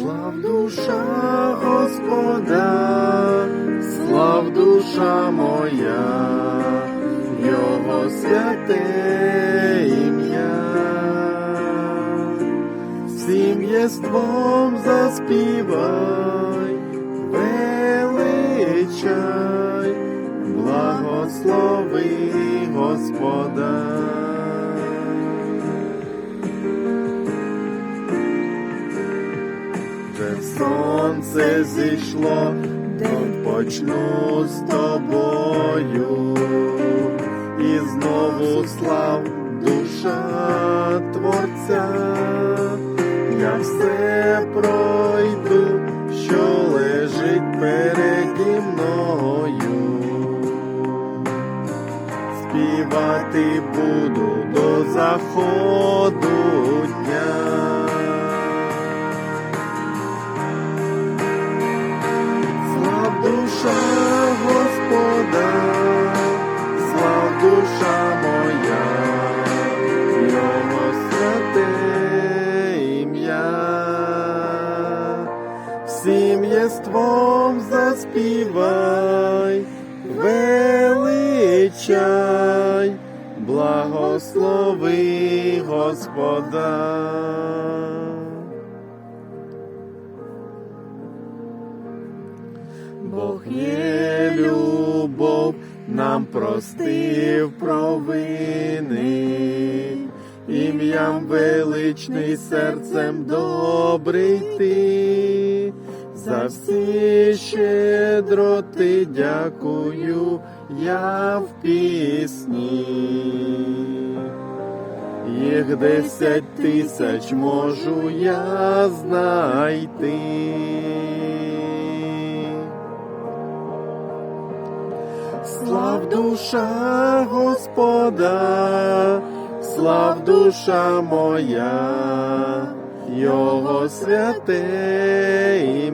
Слав душа Господа, слав душа моя, Його святе ім'я, всім єством заспівай, величай, благослови Господа. Сонце зійшло, день почну з тобою, і знову слав душа Творця, я все пройду, що лежить переді мною. Співати буду до заходу душа Господа, слав душа моя, Його святе ім'я, всім єством заспівай, величай, благослови Господа. Бог є любов, нам простив провини, ім'ям величний серцем добрий ти, за всі щедроти дякую я в пісні. Їх десять тисяч можу я знайти. Слав душа Господа, слав душа моя, Його святе ім'я.